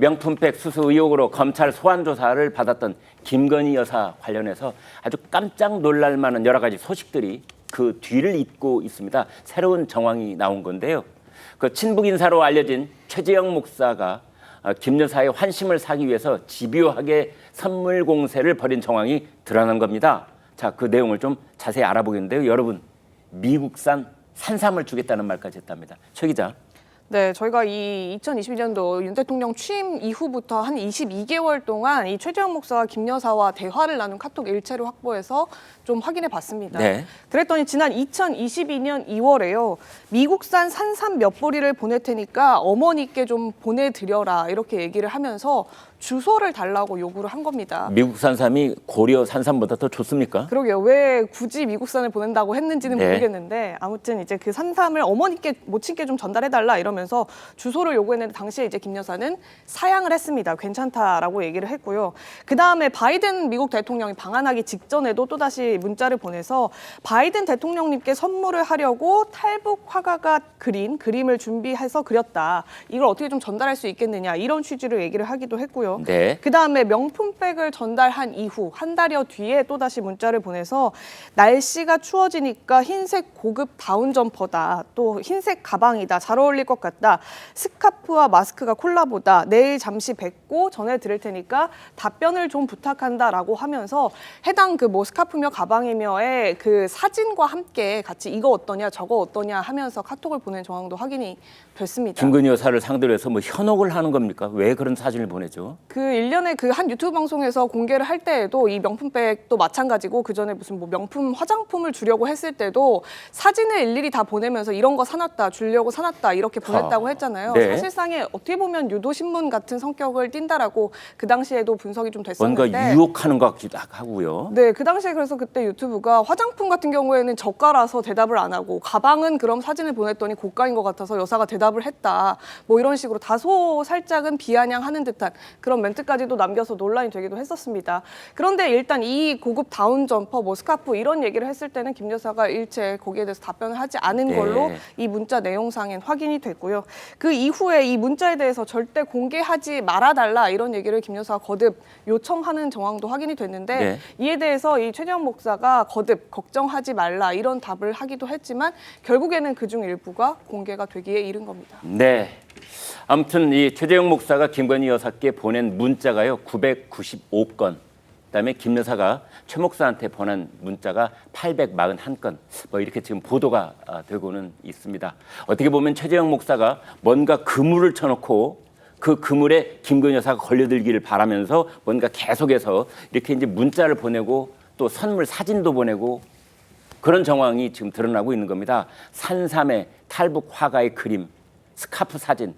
명품백 수수 의혹으로 검찰 소환 조사를 받았던 김건희 여사 관련해서 아주 깜짝 놀랄 만한 여러 가지 소식들이 그 뒤를 잇고 있습니다. 새로운 정황이 나온 건데요. 그 친북 인사로 알려진 최재형 목사가 어, 김 여사의 환심을 사기 위해서 집요하게 선물 공세를 벌인 정황이 드러난 겁니다. 자, 그 내용을 좀 자세히 알아보겠는데요. 여러분, 미국산 산삼을 주겠다는 말까지 했답니다. 최 기자. 네, 저희가 이 2022년도 윤 대통령 취임 이후부터 한 22개월 동안 이 최재형 목사와 김 여사와 대화를 나눈 카톡 일체를 확보해서 좀 확인해 봤습니다. 네. 그랬더니 지난 2022년 2월에요. 미국산 산삼 몇 보리를 보낼 테니까 어머니께 좀 보내드려라 이렇게 얘기를 하면서 주소를 달라고 요구를 한 겁니다. 미국 산삼이 고려 산삼보다 더 좋습니까? 그러게요. 왜 굳이 미국산을 보낸다고 했는지는 네. 모르겠는데 아무튼 이제 그 산삼을 어머니께 모친께 좀 전달해 달라 이러면서 주소를 요구했는데 당시에 이제 김 여사는 사양을 했습니다. 괜찮다라고 얘기를 했고요. 그 다음에 바이든 미국 대통령이 방한하기 직전에도 또 다시 문자를 보내서 바이든 대통령님께 선물을 하려고 탈북 화가가 그린 그림을 준비해서 그렸다. 이걸 어떻게 좀 전달할 수 있겠느냐 이런 취지로 얘기를 하기도 했고요. 네. 그 다음에 명품백을 전달한 이후 한 달여 뒤에 또 다시 문자를 보내서 날씨가 추워지니까 흰색 고급 다운 점퍼다. 또 흰색 가방이다. 잘 어울릴 것 같다. 스카프와 마스크가 콜라보다. 내일 잠시 뵙고 전해 드릴 테니까 답변을 좀 부탁한다라고 하면서 해당 그 뭐 스카프며 가방이며의 그 사진과 함께 같이 이거 어떠냐 저거 어떠냐 하면서 카톡을 보낸 정황도 확인이 됐습니다. 김건희 여사를 상대로 해서 뭐 현혹을 하는 겁니까? 왜 그런 사진을 보내죠? 그 일련의 그한 유튜브 방송에서 공개를 할 때에도 이 명품백도 마찬가지고 그 전에 무슨 뭐 명품 화장품을 주려고 했을 때도 사진을 일일이 다 보내면서 이런 거 사놨다 주려고 사놨다 이렇게 보냈다고 아, 했잖아요. 네. 사실상에 어떻게 보면 유도 신문 같은 성격을 띈다라고 그 당시에도 분석이 좀 뭔가 됐었는데. 유혹하는 것 같기도 하고요. 네, 그 당시에 그래서 그때 유튜브가 화장품 같은 경우에는 저가라서 대답을 안 하고 가방은 그럼 사진을 보냈더니 고가인 것 같아서 여사가 대답을 했다. 뭐 이런 식으로 다소 살짝은 비아냥하는 듯한 그런 멘트까지도 남겨서 논란이 되기도 했었습니다. 그런데 일단 이 고급 다운 점퍼, 뭐 스카프 이런 얘기를 했을 때는 김 여사가 일체 거기에 대해서 답변을 하지 않은 네. 걸로 이 문자 내용상엔 확인이 됐고요. 그 이후에 이 문자에 대해서 절대 공개하지 말아달라 이런 얘기를 김 여사가 거듭 요청하는 정황도 확인이 됐는데 네. 이에 대해서 이 최재형 목사가 거듭 걱정하지 말라 이런 답을 하기도 했지만 결국에는 그중 일부가 공개가 되기에 이른 겁니다. 네. 아무튼 이 최재형 목사가 김건희 여사께 보낸 문자가요 995건. 그다음에 김 여사가 최 목사한테 보낸 문자가 841건. 뭐 이렇게 지금 보도가 아, 되고는 있습니다. 어떻게 보면 최재형 목사가 뭔가 그물을 쳐놓고 그 그물에 김건희 여사가 걸려들기를 바라면서 뭔가 계속해서 이렇게 이제 문자를 보내고 또 선물 사진도 보내고 그런 정황이 지금 드러나고 있는 겁니다. 산삼의 탈북 화가의 그림, 스카프 사진.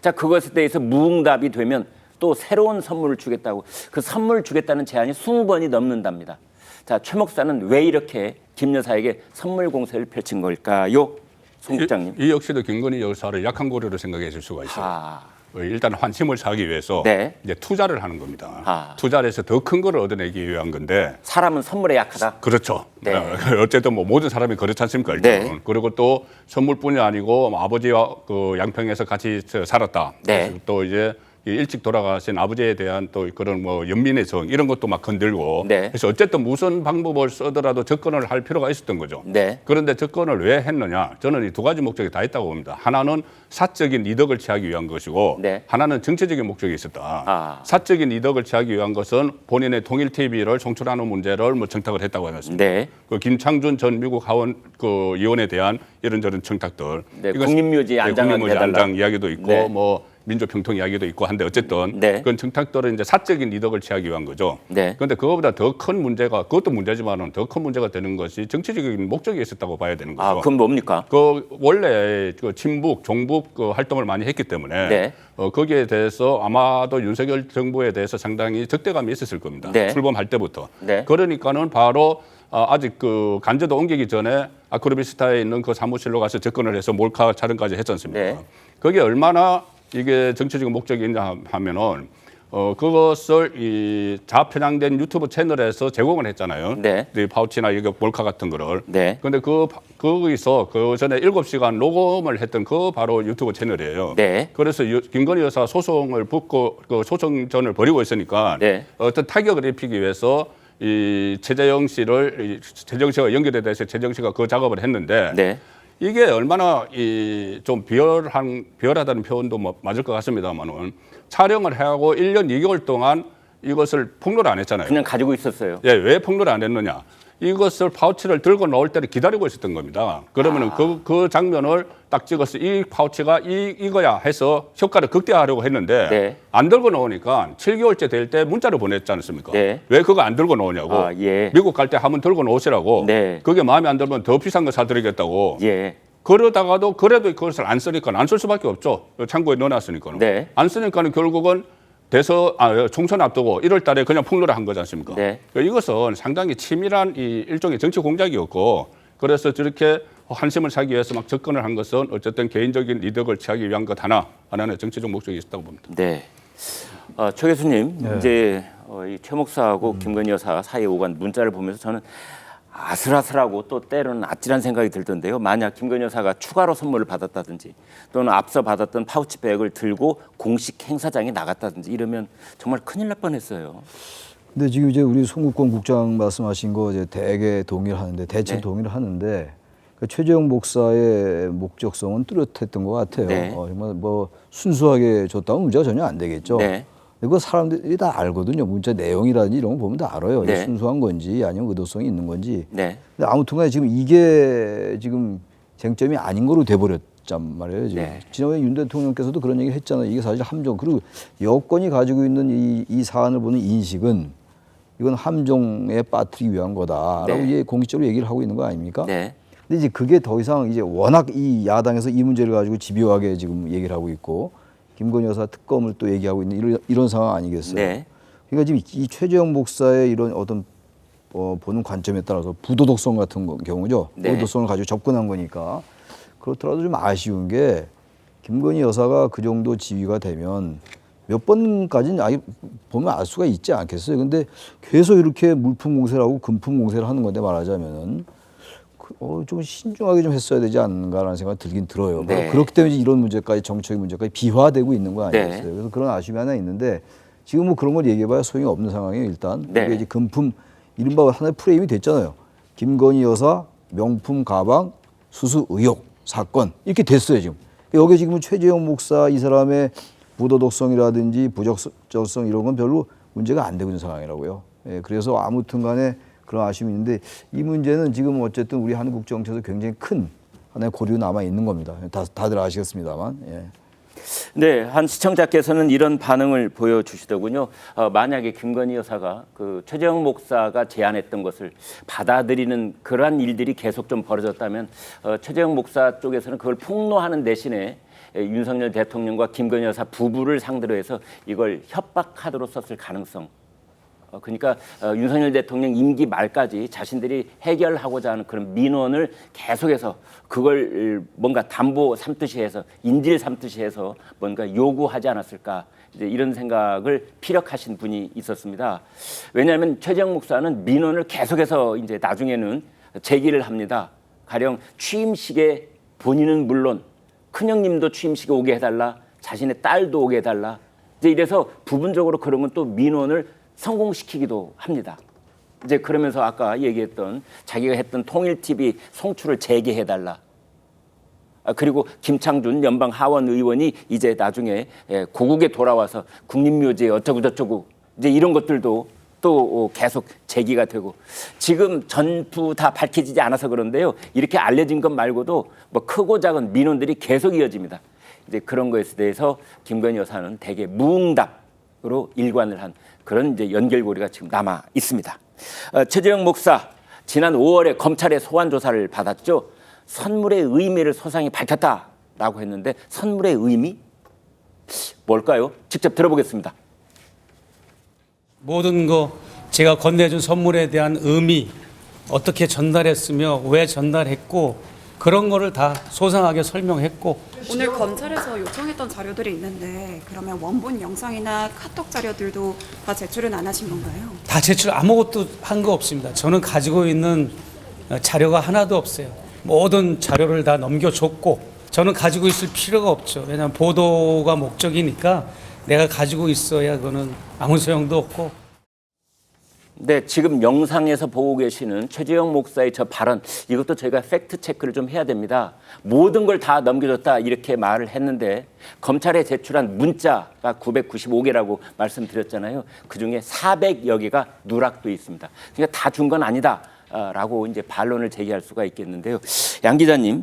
자, 그것에 대해서 무응답이 되면 또 새로운 선물을 주겠다고 그 선물 주겠다는 제안이 20번이 넘는답니다. 자, 최 목사는 왜 이렇게 김 여사에게 선물 공세를 펼친 걸까요? 송 국장님. 이, 이 역시도 김건희 여사를 약한 고려로 생각해 줄 수가 있어요. 아, 어, 일단 환심을 사기 위해서 네. 이제 투자를 하는 겁니다. 아. 투자를 해서 더 큰 걸 얻어내기 위한 건데 사람은 선물에 약하다. 그렇죠. 네. 어, 어쨌든 뭐 모든 사람이 그렇지 않습니까? 일단. 네. 그리고 또 선물뿐이 아니고 뭐 아버지와 그 양평에서 같이 저 살았다. 네. 또 이제 이 일찍 돌아가신 아버지에 대한 또 그런 뭐 연민의 정 이런 것도 막 건들고 네. 그래서 어쨌든 무슨 방법을 쓰더라도 접근을 할 필요가 있었던 거죠. 네. 그런데 접근을 왜 했느냐? 저는 이 두 가지 목적이 다 있다고 봅니다. 하나는 사적인 이득을 취하기 위한 것이고 네. 하나는 정치적인 목적이 있었다. 아. 사적인 이득을 취하기 위한 것은 본인의 통일 TV를 송출하는 문제를 뭐 청탁을 했다고 해놨습니다. 네. 그 김창준 전 미국 하원 그 의원에 대한 이런저런 청탁들. 네, 이거- 국립묘지 네, 국립묘지 해달라. 안장 이야기도 있고 네. 뭐 민족평통 이야기도 있고 한데 어쨌든 네. 그건 청탁들은 이제 사적인 이득을 취하기 위한 거죠. 네. 그런데 그거보다 더 큰 문제가 그것도 문제지만은 더 큰 문제가 되는 것이 정치적인 목적이 있었다고 봐야 되는 거죠. 아, 그건 뭡니까? 그 원래 그 친북, 종북 그 활동을 많이 했기 때문에 네. 어, 거기에 대해서 아마도 윤석열 정부에 대해서 상당히 적대감이 있었을 겁니다. 네. 출범할 때부터. 네. 그러니까는 바로 아, 아직 그 간제도 옮기기 전에 아크로비스타에 있는 그 사무실로 가서 접근을 해서 몰카 촬영까지 했지 않습니까? 네. 그게 얼마나 이게 정치적인 목적이 있냐 하면은 어 그것을 이 자편향된 유튜브 채널에서 제공을 했잖아요. 네. 이 파우치나 여기 몰카 같은 거를. 네. 근데 그 파- 거기서 그 전에 일곱 시간 녹음을 했던 그 바로 유튜브 채널이에요. 네. 그래서 유- 김건희 여사 소송을 붙고 그 소송전을 벌이고 있으니까 네. 어떤 타격을 입히기 위해서 이 최재형 씨를 이 최재형 씨가 연결에 대해서 최재형 씨가 그 작업을 했는데 네. 이게 얼마나 이 좀 비열한 비열하다는 표현도 뭐 맞을 것 같습니다만은 촬영을 해하고 1년 2개월 동안 이것을 폭로를 안 했잖아요. 그냥 가지고 있었어요. 예, 왜 폭로를 안 했느냐? 이것을 파우치를 들고 나올 때를 기다리고 있었던 겁니다. 그러면은 아. 그, 그 장면을 딱 찍어서 이 파우치가 이, 이거야 해서 효과를 극대화하려고 했는데 네. 안 들고 나오니까 7개월째 될 때 문자를 보냈지 않습니까? 네. 왜 그거 안 들고 나오냐고. 아, 예. 미국 갈 때 한번 들고 나오시라고. 네. 그게 마음에 안 들면 더 비싼 거 사드리겠다고. 예. 그러다가도 그래도 그것을 안 쓰니까 안 쓸 수밖에 없죠. 창고에 넣어놨으니까는. 네. 안 쓰니까는 결국은 대서 아 총선 앞두고 1월 달에 그냥 폭로를 한 거지 않습니까? 네. 그러니까 이것은 상당히 치밀한 이 일종의 정치 공작이었고 그래서 저렇게 한심을 사기 위해서 막 접근을 한 것은 어쨌든 개인적인 이득을 취하기 위한 것 하나 하나는 정치적 목적이 있다고 봅니다. 네. 어, 최 교수님, 네. 이제 어, 이최 목사하고 김건희 여사 사이에 오간 문자를 보면서 저는 아슬아슬하고 또 때로는 아찔한 생각이 들던데요. 만약 김건희 여사가 추가로 선물을 받았다든지 또는 앞서 받았던 파우치백을 들고 공식 행사장에 나갔다든지 이러면 정말 큰일 날 뻔했어요. 근데 지금 이제 우리 송국권 국장 말씀하신 거 이제 대개 동의를 하는데 대체 네. 동의를 하는데 그 최재형 목사의 목적성은 뚜렷했던 것 같아요. 네. 어, 정말 뭐 순수하게 줬다면 문제가 전혀 안 되겠죠. 네. 이거 사람들이 다 알거든요. 문자 내용이라든지 이런 거 보면 다 알아요. 네. 순수한 건지 아니면 의도성이 있는 건지. 네. 근데 아무튼간에 지금 이게 지금 쟁점이 아닌 거로 돼버렸단 말이에요. 지금. 네. 지난번에 윤 대통령께서도 그런 얘기를 했잖아요. 이게 사실 함정 그리고 여권이 가지고 있는 이, 이 사안을 보는 인식은 이건 함정에 빠뜨리기 위한 거다라고 네. 이제 공식적으로 얘기를 하고 있는 거 아닙니까? 네. 근데 이제 그게 더 이상 이제 워낙 이 야당에서 이 문제를 가지고 집요하게 지금 얘기를 하고 있고 김건희 여사 특검을 또 얘기하고 있는 이런, 이런 상황 아니겠어요? 네. 그러니까 지금 이 최재형 목사의 이런 어떤 어, 보는 관점에 따라서 부도덕성 같은 거- 경우죠. 네. 의도성을 가지고 접근한 거니까 그렇더라도 좀 아쉬운 게 김건희 여사가 그 정도 지위가 되면 몇 번까지는 아예 보면 알 수가 있지 않겠어요. 근데 계속 이렇게 물품 공세를 하고 금품 공세를 하는 건데 말하자면은 그, 어, 좀 신중하게 좀 했어야 되지 않는가라는 생각이 들긴 들어요. 네. 그렇기 때문에 이런 문제까지 정치적인 문제까지 비화되고 있는 거 네. 아니겠어요. 그래서 그런 아쉬움이 하나 있는데 지금 뭐 그런 걸 얘기해봐야 소용이 없는 상황이에요. 일단 네. 이게 이제 금품 이른바 하나의 프레임이 됐잖아요. 김건희 여사 명품 가방 수수 의혹 사건 이렇게 됐어요 지금. 여기 지금은 최재형 목사 이 사람의 부도덕성이라든지 부적절성 이런 건 별로 문제가 안 되고 있는 상황이라고요. 예, 그래서 아무튼간에 그런 아쉬움이 있는데 이 문제는 지금 어쨌든 우리 한국 정치에서 굉장히 큰 하나의 고리가 남아 있는 겁니다. 다, 다들 아시겠습니다만. 예. 네, 한 시청자께서는 이런 반응을 보여주시더군요. 어, 만약에 김건희 여사가 그 최재형 목사가 제안했던 것을 받아들이는 그러한 일들이 계속 좀 벌어졌다면 어, 최재형 목사 쪽에서는 그걸 폭로하는 대신에 에, 윤석열 대통령과 김건희 여사 부부를 상대로 해서 이걸 협박하도록 썼을 가능성 어, 그러니까 어, 윤석열 대통령 임기 말까지 자신들이 해결하고자 하는 그런 민원을 계속해서 그걸 어, 뭔가 담보 삼듯이 해서 인질 삼듯이 해서 뭔가 요구하지 않았을까 이제 이런 생각을 피력하신 분이 있었습니다. 왜냐하면 최재형 목사는 민원을 계속해서 이제 나중에는 제기를 합니다. 가령 취임식에 본인은 물론 큰형님도 취임식에 오게 해달라, 자신의 딸도 오게 해달라. 이제 이래서 부분적으로 그런 건 또 민원을 성공시키기도 합니다. 이제 그러면서 아까 얘기했던 자기가 했던 통일 TV 송출을 재개해 달라. 아, 그리고 김창준 연방 하원 의원이 이제 나중에 예, 고국에 돌아와서 국립묘지에 어쩌고 저쩌고 이제 이런 것들도 또 어, 계속 제기가 되고 지금 전부 다 밝혀지지 않아서 그런데요 이렇게 알려진 것 말고도 뭐 크고 작은 민원들이 계속 이어집니다. 이제 그런 것에 대해서 김건희 여사는 대개 무응답 으로 일관을 한 그런 이제 연결고리가 지금 남아 있습니다. 어, 최재형 목사 지난 5월에 검찰의 소환 조사를 받았죠. 선물의 의미를 소상히 밝혔다라고 했는데 선물의 의미 뭘까요? 직접 들어보겠습니다. 모든 거 제가 건네준 선물에 대한 의미 어떻게 전달했으며 왜 전달했고 그런 거를 다 소상하게 설명했고 오늘 검찰에서 요청했던 자료들이 있는데 그러면 원본 영상이나 카톡 자료들도 다 제출은 안 하신 건가요? 다 제출 아무것도 한 거 없습니다. 저는 가지고 있는 어, 자료가 하나도 없어요. 모든 자료를 다 넘겨줬고 저는 가지고 있을 필요가 없죠. 왜냐하면 보도가 목적이니까 내가 가지고 있어야 그거는 아무 소용도 없고 네, 지금 영상에서 보고 계시는 최재형 목사의 저 발언 이것도 저희가 팩트 체크를 좀 해야 됩니다. 모든 걸 다 넘겨줬다 이렇게 말을 했는데 검찰에 제출한 문자가 995개라고 말씀드렸잖아요. 그 중에 400여 개가 누락도 있습니다. 그러니까 다 준 건 아니다라고 이제 반론을 제기할 수가 있겠는데요. 양 기자님.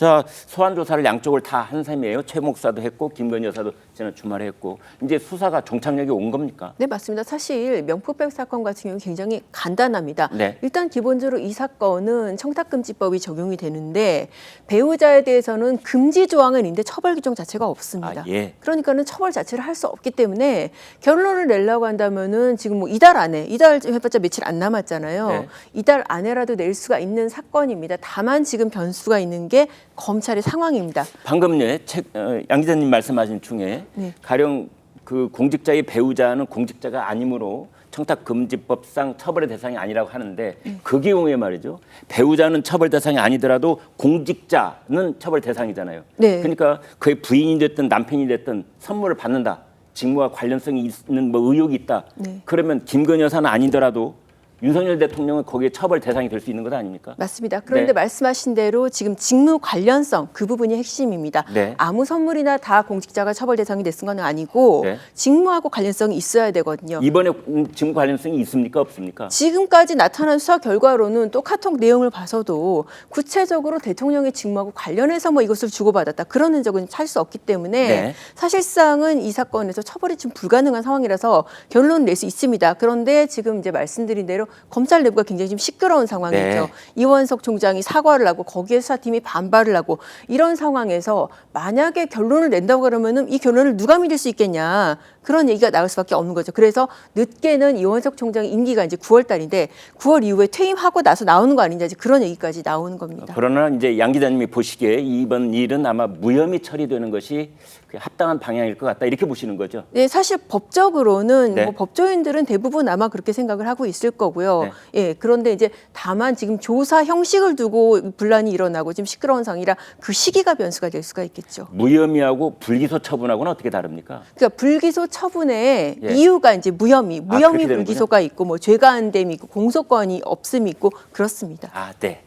자 소환 조사를 양쪽을 다 한 셈이에요. 최 목사도 했고 김건희 여사도 지난 주말에 했고 이제 수사가 종착역에 온 겁니까? 네, 맞습니다. 사실 명품백 사건 같은 경우는 굉장히 간단합니다. 네. 일단 기본적으로 이 사건은 청탁금지법이 적용이 되는데 배우자에 대해서는 금지 조항은 있는데 처벌 규정 자체가 없습니다. 아, 예. 그러니까는 처벌 자체를 할 수 없기 때문에 결론을 내려고 한다면은 지금 뭐 이달 안에 이달 해봤자 며칠 안 남았잖아요. 네. 이달 안에라도 낼 수가 있는 사건입니다. 다만 지금 변수가 있는 게 검찰의 상황입니다. 방금 예, 책, 어, 양 기자님 말씀하신 중에 네. 가령 그 공직자의 배우자는 공직자가 아니므로 청탁금지법상 처벌의 대상이 아니라고 하는데 네. 그 경우에 말이죠 배우자는 처벌 대상이 아니더라도 공직자는 처벌 대상이잖아요. 네. 그러니까 그의 부인이 됐든 남편이 됐든 선물을 받는다. 직무와 관련성이 있는 뭐 의혹이 있다. 네. 그러면 김건희 여사는 아니더라도 윤석열 대통령은 거기에 처벌 대상이 될 수 있는 것 아닙니까? 맞습니다. 그런데 네. 말씀하신 대로 지금 직무 관련성 그 부분이 핵심입니다. 네. 아무 선물이나 다 공직자가 처벌 대상이 됐은 건 아니고 네. 직무하고 관련성이 있어야 되거든요. 이번에 음, 직무 관련성이 있습니까 없습니까? 지금까지 나타난 수사 결과로는 또 카톡 내용을 봐서도 구체적으로 대통령의 직무하고 관련해서 뭐 이것을 주고받았다 그런 흔적은 찾을 수 없기 때문에 네. 사실상은 이 사건에서 처벌이 좀 불가능한 상황이라서 결론을 낼수 있습니다. 그런데 지금 이제 말씀드린 대로 검찰 내부가 굉장히 좀 시끄러운 상황이죠. 네. 이원석 총장이 사과를 하고 거기에 수사팀이 반발을 하고 이런 상황에서 만약에 결론을 낸다고 그러면은 이 결론을 누가 믿을 수 있겠냐 그런 얘기가 나올 수밖에 없는 거죠. 그래서 늦게는 이원석 총장 임기가 이제 9월 달인데 9월 이후에 퇴임하고 나서 나오는 거 아니냐 이제 그런 얘기까지 나오는 겁니다. 그러나 이제 양 기자님이 보시기에 이번 일은 아마 무혐의 처리되는 것이 그 합당한 방향일 것 같다 이렇게 보시는 거죠. 네, 사실 법적으로는 네. 뭐 법조인들은 대부분 아마 그렇게 생각을 하고 있을 거고요. 네. 예, 그런데 이제 다만 지금 조사 형식을 두고 분란이 일어나고 지금 시끄러운 상황이라 그 시기가 변수가 될 수가 있겠죠. 무혐의하고 불기소 처분하고는 어떻게 다릅니까? 그러니까 불기소 처분의 예. 이유가 이제 무혐의, 아, 무혐의 그렇게 불기소가 있고 뭐 죄가 안 됨이 있고 공소권이 없음이 있고 그렇습니다. 아, 네.